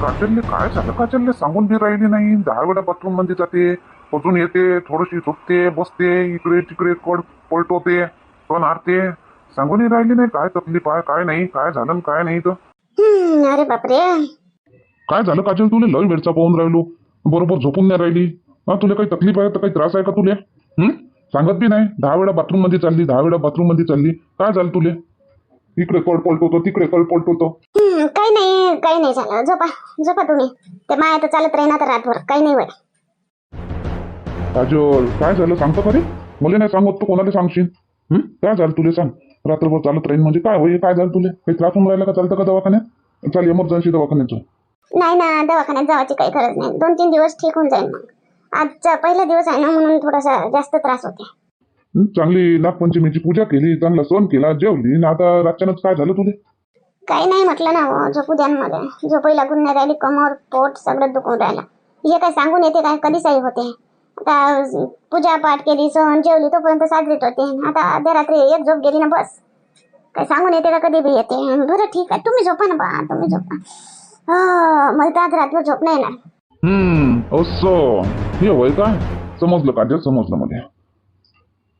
काजलने काय झालं? काजलने सांगून बी राहिली नाही. दहा वेळा बाथरूममध्ये जाते अजून येते थोडीशी झोपते बसते इकडे तिकडे कड पलटवते पण आरते सांगूनही राहिली नाही काय तकलीफ आहे काय नाही काय झालं काय नाही तर? अरे बापरे. काय झालं काजल तुला लय वेळचा पाहून राहिलो. बरोबर झोपून नाही राहिली. हा तुला काही तकलीफ आहे तर काही त्रास आहे का तुला? हं? सांगत बी नाही. दहा वेळा बाथरूममध्ये चालली दहा वेळा बाथरूममध्ये चालली. काय झालं तुले? इकडे कळ पलटवतो तिकडे कळ पलटवतो. काही नाही. काही नाही झालं. झोपा झोपा तुम्ही. ते माया तर चालत राहीना तर रातभर. काही नाही होय काजल काय झालं? सांगतो का रे? मला नाही सांगत तू कोणाला सांगशील. हं? काय झालं तुला सांग. रात्रभर चालत राहील म्हणजे काय होईल? काय झालं तुला? काही त्रास होऊन राहिला का? चालतं का दवाखान्यात? चाल इमर्जन्सी दवाखान्यात जाऊ. नाही ना दवाखान्यात जावायची काही गरज नाही. दोन तीन दिवस ठीक होऊन जाईल मग. आजचा पहिला दिवस आहे ना म्हणून थोडासा जास्त त्रास होते. हं? चांगली नागपंचमीची पूजा केली चांगला सण केला जेवली. आणि आता रातच्यानंच काय झालं तुला? काही नाही म्हटलं ना हो, झोपू द्या झोपही लागून नाही राहिली कमर पोट सगळं दुखून राहिलं. हे काय सांगून येते काय? कधी साई होते? आता पूजा पाठ केली सण जेवली तोपर्यंत साजरीत होते. आता अर्ध्या रात्री एक झोप गेली ना बस. काय सांगून येते का कधी बी येते? बरं ठीक आहे तुम्ही झोपा ना बा तुम्ही झोपा. हो, मला तर आज रात्रभर झोप नाही येणार. हम्म असं. हे होय काय? समजलं का? समजलं मध्ये.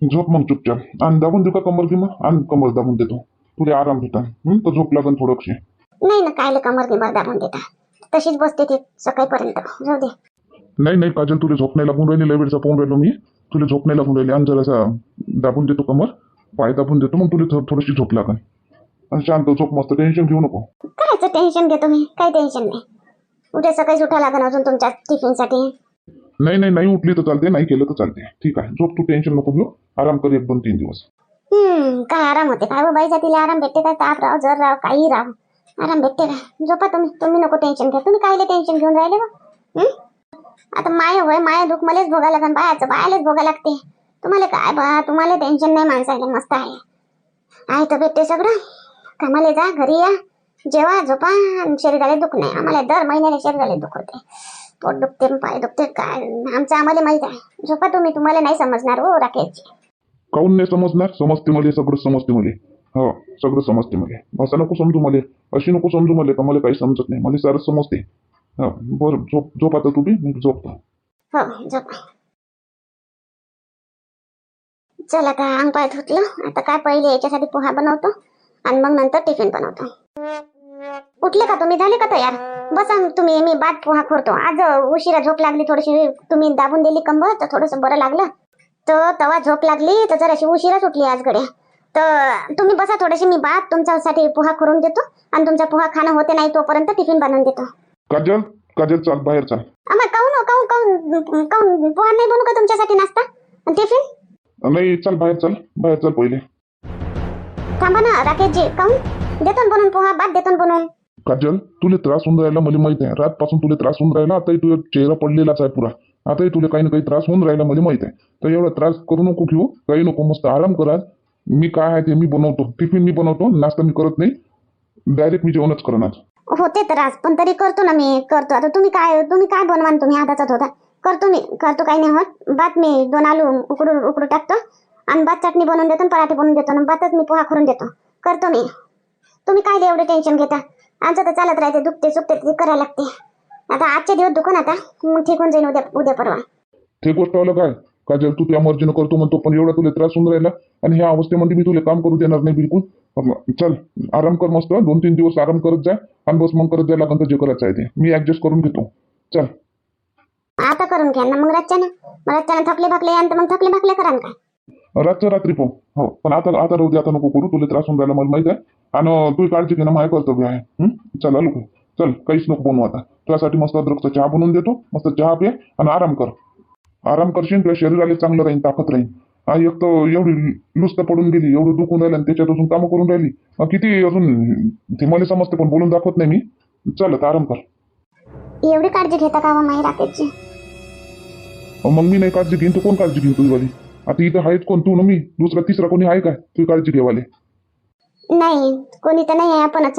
झोप मग चुपचाप. आणि दाबून देऊ का कमर किंवा आणि कमर दाबून देतो. तुला आराम भेटा? तर झोप लागन थोडंशी नाही ना कायले कमर बिमर दाबून देता. तशीच बसते ती सकाळपर्यंत. जाऊ दे. नाही नाही काजल तुला झोप नाही लागून राहिली लय वेळचा पाहून राहिलो मी. तुला झोप नाही लागून राहिली. आणि जरासा दाबून देतो कमर पाय दाबून देतो मग तुला थोडीशी झोप लागन. आणि शांत झोप मस्त टेन्शन घेऊ नको. करायचं टेन्शन घेतो मी. काही टेन्शन नाही. उद्या सकाळीच उठा लागेल अजून तुमच्या टिफिनसाठी नाही नाही नाही उठली तर चालते नाही केलं तर चालते. ठीक आहे झोप तू टेन्शन नको घेऊ. आराम कर एक दोन तीन दिवस. हम्म काय आराम होते? काय हो बाई जातीला आराम भेटते काय ताप राव जर राव काही राव आराम भेटते का? झोपा तुम्ही. तुम्ही नको टेन्शन घ्या तुम्ही कायले टेन्शन घेऊन राहिले हो? बा आता माय होय माया दुःख मलाच भोगा लागन. बायाचं बायालाच भोगा लागते. तुम्हाला काय बा तुम्हाला टेन्शन नाही माणसाला मस्त आहे. आहे तर भेटते सगळं. कामाला जा घरी या. जेवा झोपा. शरीराला दुःख नाही. आम्हाला दर महिन्याला शरीराला दुःख होते. पोट दुखते पाय दुखते काय? आमचं आम्हाला माहीत आहे. झोपा तुम्ही. तुम्हाला नाही समजणार हो राखेशची काऊन नाही समजणार समजते मला सगळं समजते मला हो सगळं समजते मला असं नको समजू मला. अशी नको समजू मला का मला काही समजत नाही. मला सारं समजते. हो बरं झोप झोप आता तू बी मी झोपतो. हो, चला का अंग पाय धुतलं. आता काय पहिले याच्यासाठी पोहा बनवतो आणि मग नंतर टिफिन बनवतो. उठले का तुम्ही? झाले का तयार? बसा तुम्ही. मी बाद पोहा खोरतो. आज उशिरा झोप लागली थोडीशी. तुम्ही दाबून दिली कंबर तर थोडंसं बरं लागलं. तर तेव्हा झोप लागली तर जराशी उशिरा सुटली आज गड्या तर तुम्ही बसा थोडीशी मी बाद तुमच्यासाठी पोहा खोरून देतो आणि तुमचा पोहा खाणं होते नाही तोपर्यंत टिफिन बनवून देतो. काजल काजल चाल बाहेर चाल. आम्हा काऊन काऊन काऊन काऊन पोहा नाही बनवू का तुमच्यासाठी नाश्ता? आणि टिफिन? नाही चाल बाहेर चाल बाहेर चाल पहिले. थांबा ना राकेशजी काऊन? देतो ना बनवून पोहा बाद देतो ना बनवून. काजल तुला त्रास होऊन राहिला मला माहीत आहे. रातपासून तुला त्रास होऊन राहिला आताही तुझा चेहरा पडलेलाच आहे पुरा. आताही तुला काही ना काही त्रास होऊन राहिला मला माहीत आहे. तर एवढा त्रास करू नको घेऊ. काही नको मस्त आराम करा. मी काय आहे ते मी बनवतो. टिफिन मी बनवतो. नाश्ता मी करत नाही. डायरेक्ट मी जेवणच करणार. होते त्रास पण तरी करतो ना मी. करतो. आता तुम्ही काय तुम्ही काय बनवान तुम्ही हाताचाच होता करतो मी. करतो काही नाही होत. बात मी दोन आलू उकडून उकडू टाकतो. आणि भात चटणी बनवून देतो पराठे बनवून देतो. आणि भातच मी पोहा करून देतो. करतो मी. तुम्ही काय एवढे टेन्शन घेता? आमचं तर चालत राहते. दुखते सुखते ते करायला लागते. आता आजचे दिवस दुखून आता. मग ठीक होऊन जाईन उद्या उद्या परवा. ते गोष्ट आलं काय? काजल तू त्या मर्जीनं करतो म्हणतो पण एवढा तुला त्रास होऊन राहिला आणि ह्या अवस्थेमध्ये मी तुला काम करू देणार नाही बिलकुल. चल आराम कर मस्त. दोन तीन दिवस आराम करत जा आणि बस मग करत जायला तर जे करायचं आहे ते. मी ऍडजस्ट करून घेतो. चल. आता करून घ्या ना. मग रातच्यानं. मग रातच्यानं थकले भाकले आणि मग थकले भाकले करा काय? रातचं रात्री पाहू हो पण आता आता राहू दे आता नको करू. तुला त्रास होऊन राहिला मला माहीत आहे. आणि तू काळजी घेणं माझं कर्तव्य आहे? चल आलो. का? चल काहीच नको बनवू आता. तुझ्यासाठी मस्त अद्रकचा चहा बनवून देतो. मस्त चहा पे आणि आराम कर. आराम करशील तुझ्या शरीराला चांगलं राहील ताकद राहील हा एक तर एवढी लुस्त पडून गेली एवढं दुखून राहिलं आणि त्याच्यात अजून कामं करून राहिली. किती अजून ते मला समजते पण बोलून दाखवत नाही मी. चल आराम कर. एवढी काळजी घेता का माई राकेशची मग मी नाही काळजी घेईन तर कोण काळजी घेईन तुझी वाली आता इथं आहेच कोण तू ना मी? दुसरा तिसरा कोणी आहे काय? तुझी काळजी घेवाले. नाही कोणी तर नाही आहे आपणच.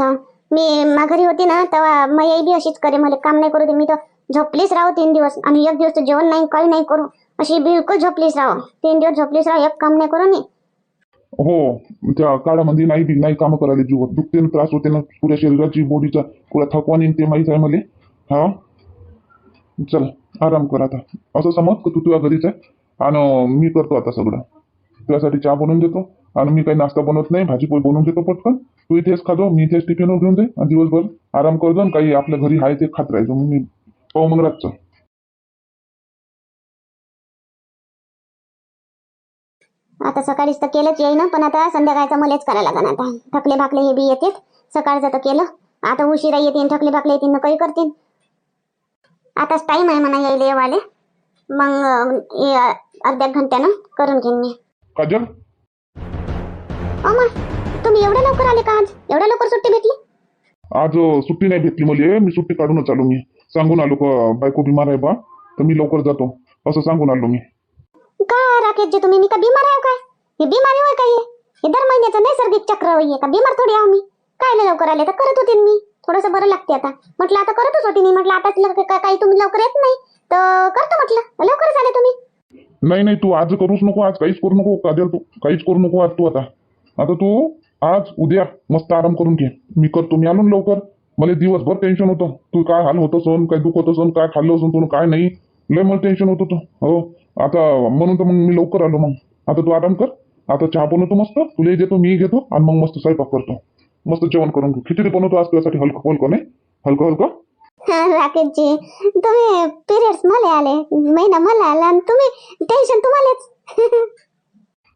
मी माघारी होती ना तेव्हा मयाई बी अशीच करे मला काम नाही करू दे मी तर झोपलीच राहू तीन दिवस आणि एक दिवस तर जेवण नाही काही नाही करू. अशी बिलकुल झोपलीच राहू. तीन दिवस झोपलीच राहू एक काम नाही करू मी. हो त्या काळामध्ये नाही बी नाही कामं करायला जीव. दुखते ना त्रास होते ना पुऱ्या शरीराची बॉडीचा पुरा थकवा ते माहीत आहे मला. हा? चल आराम कर आता. असं समज तू तुझ्या घरीच आहे. आणि मी करतो आता सगळं. तुझ्यासाठी चहा बनवून देतो. आणि मी काही नाश्ता बनवत नाही भाजी पोळी बनवून देतो पटकन. तू इथेच खातो मी इथेच टिफिनवर घेऊन जाईल आणि दिवसभर आराम करतो काही आपल्या घरी आहे ते खात राहायचो. मग मी पाहू मग रातचं. आता सकाळीच तर केलंच येई ना पण आता संध्याकाळचं मलाच करायला लागणार आता. थकले भाकले हे बी येतात. सकाळचं तर केलं. आता उशिरा येतील थकले भाकले येतील काही करतील आताच टाइम आहे म्हणा यायला येवाले. मग अर्ध्या घंट्यानं करून घेईन मी. काजल? अमा तुम्ही एवढ्या लवकर आले का आज? एवढ्या लवकर सुट्टी भेटली? आज सुट्टी नाही भेटली मला. मी सुट्टी काढूनच आलो मी. सांगून आलो का बायको बिमार आहे बा तर मी लवकर जातो. असं सांगून आलो मी. का राकेशजी तुम्ही? मी का बिमार आहे काय? हे बिमारी होय काय हे? दर महिन्याचं नैसर्गिक चक्र होई का बिमार थोडी आहो मी? काय लवकर आले? तर करत होते मी. थोडस बरं लागते आता. म्हटलं आता करतच होती मी. म्हटलं आता काही तुम्ही लवकर येत नाही तर करतो म्हटलं. लवकरच आले तुम्ही. नाही नाही तू आज करूच नको. आज काहीच करू नको. काजल तू काहीच करू नको आज तू आता. आता तू आज उद्या मस्त आराम करून घे. मी करतो मी आलो लवकर. मला दिवसभर टेन्शन होतं. तू काय हाल होतं सण काय दुखत होतं काय खाल्लं असून तू काय नाही. लय मला टेन्शन होत होतं. हो. आता म्हणून तर मग मी लवकर आलो मग. आता तू आराम कर. आता चहा बनवतो मस्त. तुला देतो मी घेतो. आणि मग मस्त स्वयंपाक करतो. मस्त जेवण करून घेऊ. खिचडी बनवतो आज तुझ्यासाठी हलकं हलकं नाही? हलकं हलकं राकेशजी तुम्ही पिरियड्स मला आले. महिना मला आला आणि तुम्ही टेन्शन तुम्हालाच.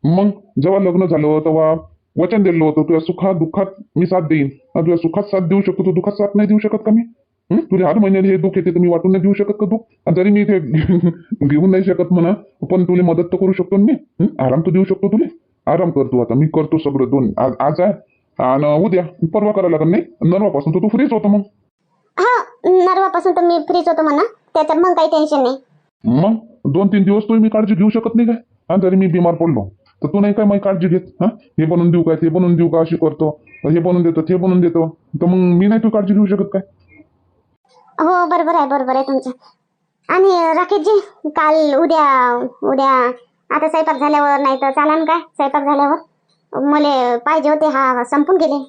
मग जेव्हा लग्न झालं तेव्हा वचन दिलं होतं तुझ्या सुखात दुःखात मी साथ देईन. तुझ्या सुखात साथ देऊ शकतो तू दुःखात साथ नाही देऊ शकत का मी? तुला हर महिन्याला हे दुःख येते मी वाटून नाही देऊ शकत का तू आणि जरी मी इथे घेऊन नाही शकत म्हणा पण तुला मदत तर करू शकतो मी? आराम तर देऊ शकतो तुला? आराम कर तू आता मी करतो सगळं दोन आज आहे. आणि उद्या परवा करायला लागेल नाही? नरवापासून तर तू फ्रीच होतो मग. हा नरवापासून तर मी फ्रीच होतो म्हणा त्याच्यात मग काही टेन्शन नाही. मग दोन तीन दिवस तू मी काळजी घेऊ शकत नाही काय? जरी मी बिमार पडलो तर तू नाही काय माझी काळजी घेत? हा? हे बनवून देऊ काय? ते बनवून देऊ का? अशी करतो. हे बनवून देतो ते बनवून देतो. तर मग मी नाही तू काळजी घेऊ शकत काय? हो बरोबर आहे बरोबर आहे तुमचं. आणि राकेशजी काल उद्या उद्या आता स्वयंपाक झाल्यावर नाही तर चालन काय? स्वयंपाक झाल्यावर? मला पाहिजे होते हा संपून गेले.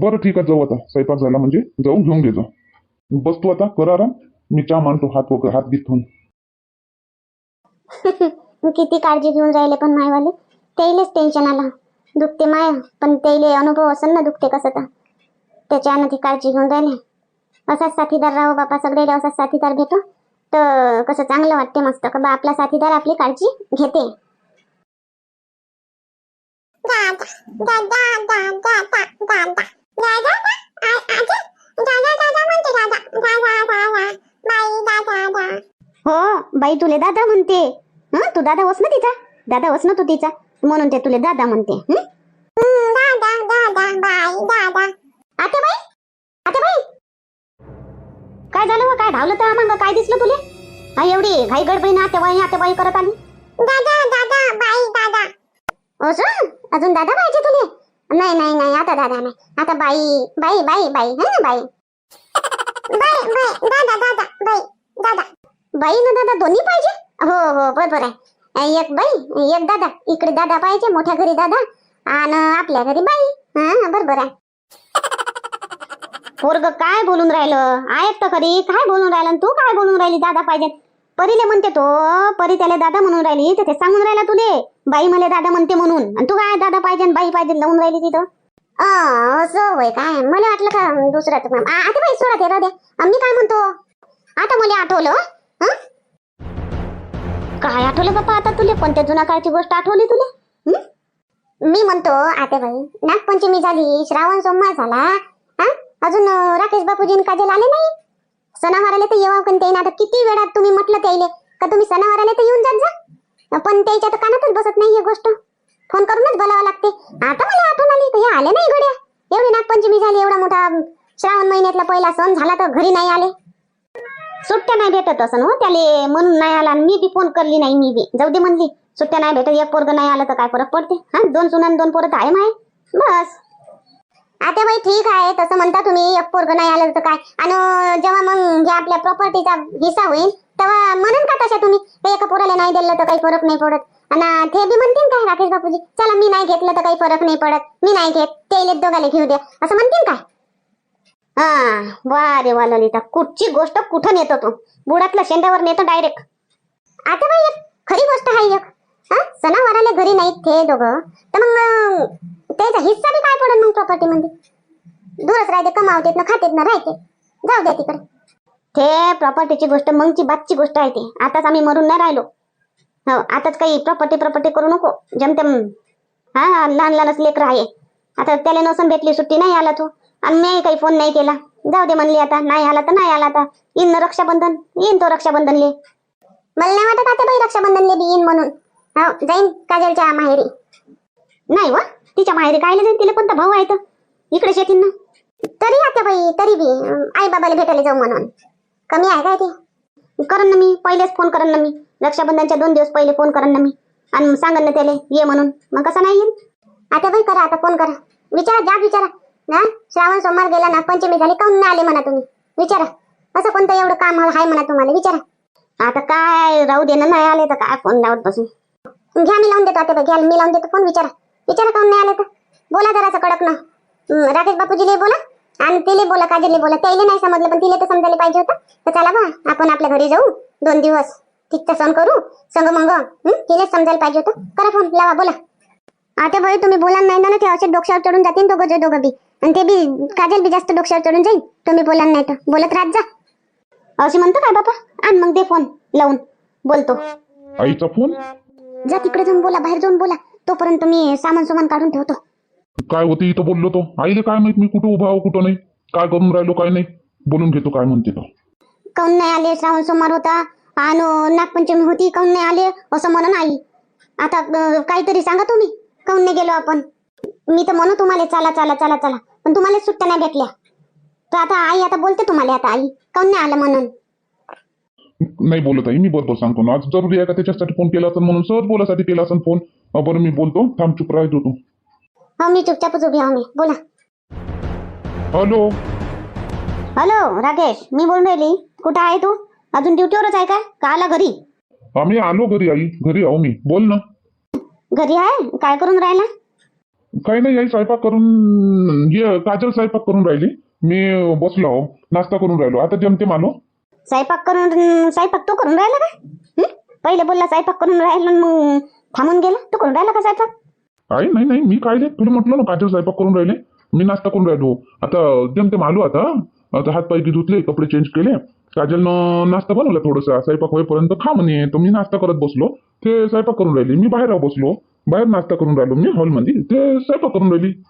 बरं ठीक आहे जाऊ आता. स्वयंपाक झाला म्हणजे जाऊ घेऊन घे जाऊ बस तू आता कर आराम. मी चहा मांडतो हात वगैरे हात घेत ठेवून किती काळजी घेऊन राहिले पण मायवाले? त्याईलेच टेन्शन आलं. दुखते माय पण त्याईले अनुभव असेल ना दुखते कसं तर. त्याच्यानं ती काळजी घेऊन राहिले. असाच साथीदार राहो बापा सगळे असाच साथीदार भेटो. तर कसं चांगलं वाटते मस्त. का बा आपला साथीदार आपली काळजी घेते. हो बाई तुले दादा म्हणते. हं? तू दादा वस ना तिचा? दादा वस ना तू तिचा? म्हणून ते तुले दादा म्हणते हं? आते बाई? आते बाई? काय झालं व? काय धावलं तर मग काय दिसलं तुले? हा एवढी घाई गडबडी ना तेव्हा आता बाई करत आली. दादा दादा बाई दादा असं? अजून दादा पाहिजे तुले? नाही नाही नाही आता दादा नाही. आता बाई बाई बाई बाई है ना बाई. बाई बाई दादा दादा बाई दादा. बाई ना दादा दोन्ही पाहिजे? हो हो बरोबर आहे. एक बाई एक दादा. इकडे दादा पाहिजे मोठ्या घरी दादा. आणि आपल्या घरी बाई. हा बरोबर आहे. पोरग काय बोलून राहिलं? ऐक तर खरी. काय बोलून राहिलं तू काय बोलून राहिली दादा पाहिजे? परीले म्हणते तो. परी त्याला दादा म्हणून राहिली. तर ते सांगून राहिला तुले. बाई मला दादा म्हणते म्हणून. आणि तू काय दादा पाहिजे आणि बाई पाहिजे लावून राहिली तिथं? असं होय काय? मला वाटलं का दुसऱ्याच आता बाई सोडा ते राहू द्या मी काय म्हणतो? आता मला आठवलं काय आठवलं बाप्पा आता तुले? कोणत्या जुना काळची गोष्ट आठवली तुले? हं? मी म्हणतो आता बाई नागपंचमी झाली श्रावण सोमवार झाला हा? अजून अं, राकेश बापूजी काजल आले नाही? सणावाराला तर येवा पण ते आता किती वेळात तुम्ही म्हटलं त्याईले? का तुम्ही सणावाराला तर येऊन जात जा? पण त्याच्या तर कानातच बसत नाही ही गोष्ट. फोन करूनच बोलावं लागते. आता मला आठवण आली का हे आले नाही घड्या? एवढी नागपंचमी झाली एवढा मोठा श्रावण महिन्यातला पहिला सण झाला तर घरी नाही आले. सुट्ट्या नाही भेटत असं हो त्याले म्हणून नाही आला मी बी फोन करली नाही मी बी. जाऊ दे म्हणली सुट्ट्या नाही भेटत एक पोरग नाही आलं तर काय फरक पडते? हा दोन सुनान दोन पोरं आहे माय. बस. आता बाई ठीक आहे तसं म्हणता तुम्ही एक पोरग नाही आलं तर काय? आणि जेव्हा मग हे आपल्या प्रॉपर्टीचा हिस्सा होईल तेव्हा म्हणून का तशा तुम्ही? एका पोराला नाही दिलं तर काही फरक नाही पडत. आणि ते बी म्हणतील काय राकेश बापूजी? चला मी नाही घेतलं तर काही फरक नाही पडत. मी नाही घेत. ते दोघाला घेऊ द्या. असं म्हणतील काय? हा वा रे वा ललिता कुठची गोष्ट कुठं नेतो तू? बुडातल्या शेंड्यावर नेतो डायरेक्ट आता बाई एक खरी गोष्ट आहे एक. हा सणावाराला घरी नाहीत ते दोघं. तर मग त्याचा हिस्सा बी काय पडेल मग प्रॉपर्टी मध्ये? दूरच राहते कमावतेत ना खातेत ना राहते. जाऊ द्या तिकडे. ते प्रॉपर्टीची गोष्ट मगची बातची गोष्ट आहे ती. आताच आम्ही मरून नाही राहिलो. हो आताच काही प्रॉपर्टी प्रॉपर्टी करू नको. जमतेम हा लहान लहानच लेकर आहे. आता त्याला नसून भेटली सुट्टी नाही आला तो. आणि मी काही फोन नाही केला. जाऊ दे म्हणली आता नाही आला तर नाही आला आता. येईन रक्षाबंधन येईन तो रक्षाबंधनले मला नाही वाटत आता बाई रक्षाबंधनले बी येईन म्हणून. हो जाईन काजलच्या माहेरी. नाही वा तिच्या माहेरी कायले जाईन? तिला कोणता भाऊ आहे तर? इकडे येतील ना. तरी आता बाई तरी बी आई बाबाला भेटायला जाऊ म्हणून. कमी आहे काय ते? करन ना मी पहिलेच फोन करन ना मी. रक्षाबंधनच्या दोन दिवस पहिले फोन करन ना मी. आणि सांगन ना त्याला ये म्हणून. मग कसं नाही येईल आता बाई करा आता फोन करा. विचारा जा विचारा. ना? श्रावण सोमवार गेला ना पंचमी झाली काऊन नाही आले म्हणा तुम्ही? विचारा. असं कोणतं एवढं काम आहे म्हणा तुम्हाला? विचारा. आता काय राहू दे ना नाही आले तर काय फोन लावत बसून घ्या मी लावून देतो आता घ्या मी लावून देतो फोन विचारा. विचारा काऊन नाही आले तर. बोला जरासं कडक ना. राकेश बापूजीले बोला आणि तिले बोला काजलले बोला. त्याला नाही समजलं पण तिला तर समजायला पाहिजे होतं. तर चला बा आपण आपल्या घरी जाऊ. दोन दिवस तिथचा सण करू. संग मग तिलेच समजायला पाहिजे होतं. करा फोन लावा बोला. आता भाई तुम्ही बोला नाही ना ते असे डोक्यावर चढून जातील दोघं जे दोघं बी. आणि ते बी काजल बी जास्त डोक्यावर चढून जाईल. तुम्ही बोला नाही तर. बोलत राहत जा. असे म्हणतो काय बापा? आण मग दे फोन लावून. बोलतो. आईचा फोन जा तिकडे जाऊन बोला बाहेर जाऊन बोला. तोपर्यंत मी सामान सुमान काढून ठेवतो. काय होते इथं बोललो तो? आईले काय माहीत मी कुठं उभा आहो कुठं नाही? काय करून राहिलो काय नाही? बोलून घेतो काय म्हणते तो. काऊन नाही आले? श्रावण सोमवार होता. आणि नागपंचमी होती काऊन नाही आले? असं म्हणून आई. आता अं, काहीतरी सांगा तुम्ही. काऊन नाही गेलो आपण? मी तर म्हणू तुम्हाला चला चला चला चला. पण तुम्हाला सुट्ट्या नाही भेटल्या. तर आता आई आता बोलते तुम्हाला आता आई. काऊन नाही आलं म्हणून? नाही बोलत आई मी बरोबर सांगतो ना. आज जरुरी आहे का त्याच्यासाठी फोन केला असेल म्हणून? सहज बोलासाठी केला असेल फोन अं, बरं मी बोलतो. थांब चुप राहतो तू. हो मी चुपचापच उभी आहो मी. बोला. हॅलो. हॅलो राकेश मी बोलून राहिली. कुठं आहे तू? अजून ड्युटीवरच आहे का? का आला घरी? आम्ही आलो घरी आई. घरी आहो मी. बोल ना. घरी आहे? काय करून राहिला? काही नाही आई स्वयंपाक करून ये काजल स्वयंपाक करून राहिली. मी बसलो आहो नाश्ता करून राहिलो. आता जमते मालो स्वयंपाक करून स्वयंपाक तू करून राहिला का? पहिले बोलला स्वयंपाक करून राहिला मग थांबून गेला. तू करून राहिला का स्वयंपाक? आई नाही नाही मी काय तुला म्हटलं ना काजल स्वयंपाक करून राहिले. मी नाश्ता करून राहिलो. आता जमते मालो आता. आता हात पाय बी धुतले कपडे चेंज केले. काजलनं नाश्ता बनवला थोडासा. स्वयंपाक होईपर्यंत खा म्हणे. तर मी नाश्ता करत बसलो. ते स्वयंपाक करून राहिली. मी बाहेर बसलो. बाहेर नाश्ता करून राहिलो. मी हॉलमध्ये ते स्वयंपाक करून राहिली.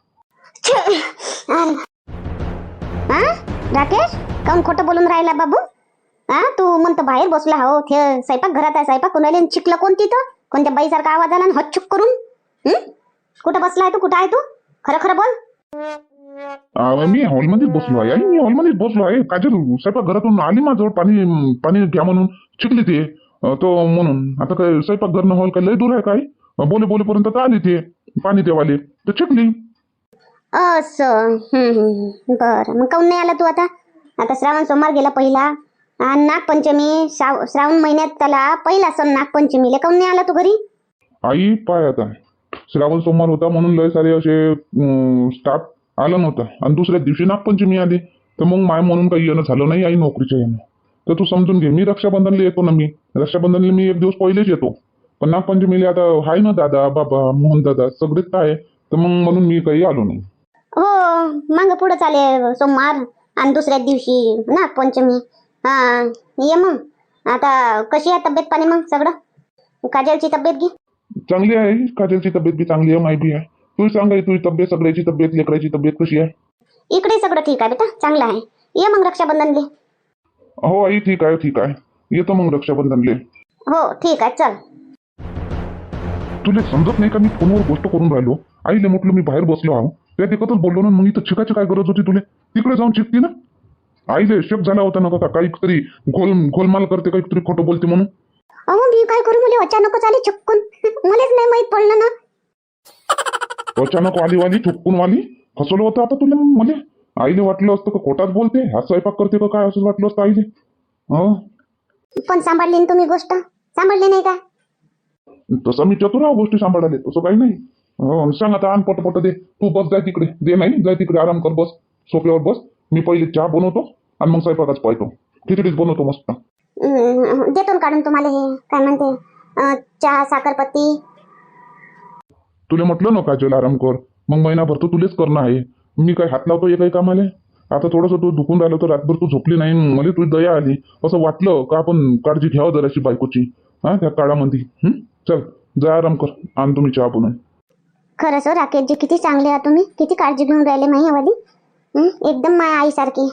हा राकेश काऊन खोटं बोलून राहिला बाबू. हा तू म्हणतो बाहेर बसला हो. ते स्वयंपाक घरात आहे स्वयंपाक कोणाला चिकलं कोणती तो? कोणत्या बाईसारखा आवाज आला आणि हच्चुक करून? हं? कुठं बसला आहे तू? कुठं आहे तू? खरं खरं बोल. आ, मी हॉलमध्येच बसलो आहे. आई मी हॉलमध्येच बसलो आहे. काजल स्वयंपाक घरातून आली माझ्याजवळ पाणी पाणी घ्या म्हणून. शिकली ते. अ, तो म्हणून. आता काय स्वयंपाक घरनं हॉल काय लय दूर आहे काय? बोले बोलेपर्यंत तर आली ते पाणी देवाले. तर शिकली असं. बरं. मग काऊन नाही आला तू आता? आता श्रावण सोमवार गेला पहिला. आणि नागपंचमी श्राव श्रावण महिन्यात त्याला पहिला सण नागपंचमीला. काऊन नाही आला तू घरी? आई पाय आता. श्रावण सोमवार होता म्हणून लय सारे असे स्टाफ आलं नव्हतं. आणि दुसऱ्या दिवशी नागपंचमी आली. तर मग माय म्हणून काही येणं झालं नाही आई नोकरीच्या येणं. तर तू समजून घे. मी रक्षाबंधनला येतो ना मी. रक्षाबंधनला मी एक दिवस पहिलेच येतो. पण नागपंचमीला आता हाय ना दादा बाबा मोहन दादा सगळेच आहे. तर मग म्हणून मी काही आलो नाही. हो मग पुढे चाले सोमवार आणि दुसऱ्या दिवशी नागपंचमी हा ये मग. आता कशी आहे तब्येत पाणी मग सगळं? काजलची तब्येत घे चांगली आहे काजलची तब्येत बी चांगली आहे माहिती आहे. तू सांग तुझी तब्येत सगळ्याची तब्येत लेकराची तब्येत कशी आहे? इकडे सगळं ठीक आहे बेटा चांगलं आहे. ये मग रक्षाबंधनले. हो आई ठीक आहे ठीक आहे. येतो मग रक्षाबंधनले. हो ठीक आहे चल. तुला समजत नाही का मी फोनवर गोष्ट करून राहिलो? आईले म्हटलं मी बाहेर बसलो आहो. त्या तिकतच बोललो ना मग इथं शिकायची काय गरज होती तुला? तिकडे जाऊन शिकते ना. आईले शक झाला होता ना का काहीतरी गोल गोलमाल करते काहीतरी खोटं बोलते म्हणून. अहो मी काय करू? मला अचानकच आली चक्कून मलाच नाही माहीत पडलं ना. अचानक वाली वाली चुकून वाली फसवलं होतं आता तुला मला? आईले वाटलं असतं का खोटात बोलते? हा स्वयंपाक करते का काय असं वाटलं असतं आईले? हो पण सांभाळली ना तुम्ही गोष्ट. सांभाळली नाही का? तसं मी चतुर आहो गोष्टी सांभाळाले तसं काही नाही. हो सांग आता आण पट पट दे. तू बस जाय तिकडे. दे नाही जाय तिकडे. आराम कर बस. सोप्यावर बस. मी पहिले चहा बनवतो आणि मग स्वयंपाकाच पाहतो. खिचडीच बनवतो मस्त. देतो काढून तुम्हाला हे. काय म्हणते? चहा साखरपत्ती. तुला म्हटलं ना काजल आराम कर. मग महिनाभर तर तुलेच करणं आहे. मी काय हात लावतो काही कामाले? आता थोडंसं तू दुखून राहिलं तर रातभर तू झोपली नाही मला तुझी दया आली. असं वाटलं का आपण काळजी घ्यावं जराशी बायकोची? हा त्या काळामध्ये? चल जा आराम कर. आण तुम्ही चहा बनवून. खरंच हो राकेशजी किती चांगले आहात तुम्ही. किती काळजी घेऊन राहिले माह्यावाली हं? एकदम माया आईसारखी.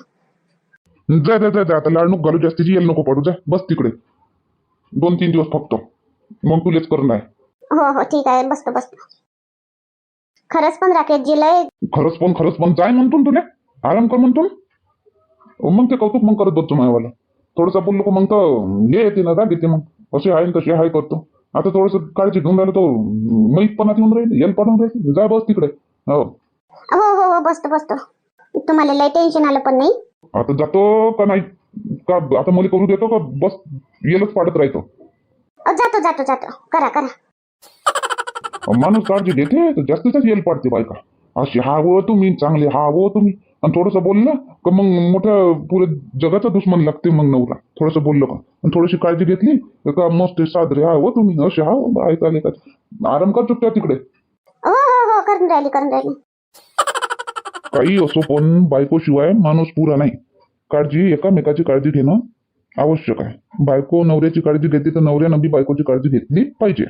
जा जा जा जा. आता लाडणूक घालू जास्तीची येल नको पडू. जा बस तिकडे. दोन तीन दिवस फक्त मग तुलेच करणं आहे हो हो ठीक आहे. बसतो बसतो. खरंच पण राकेशजी लय खरंच पण खरंच पण. जाय म्हणतो ना तुला. आराम कर म्हणतो ना. मग ते कौतुक मग करत बसतो मायावाला. थोडंसं बोललो का मग तर हे येते ना राग येते मग. असे आहे न तसे आहे करतो. आता थोडंसं काळजी घेऊन राहिलं तो मैतपणात येऊन राहील येल पडून राहील. जा बस तिकडे. हो. हो हो हो बसतो बसतो. तुम्हाला लय टेन्शन आलं पण नाही? आता जातो का नाही? का आता मला करू देतो का? बस येलच पाडत राहतो. अ, जातो जातो जातो. करा करा. माणूस काळजी घेते तर जास्तीतच येल पाडते बायका. अशी हा हो तुम्ही चांगले हा हो तुम्ही. आणि थोडंसं बोललं का मग मोठ्या पुरे जगाचा दुश्मन लागते मग नवरा. थोडंसं बोललं का? आणि थोडीशी काळजी घेतली तर का मस्त साजरे हा हो तुम्ही असे हा ऐकायला का आराम कर चुकत्या तिकडे. हो हो हो करून राहिली करून राहिली. काही असो पण बायकोशिवाय माणूस पुरा नाही. काळजी एकामेकाची काळजी घेणं आवश्यक आहे. बायको नवऱ्याची काळजी घेते तर नवऱ्यानं बी बायकोची काळजी घेतली पाहिजे.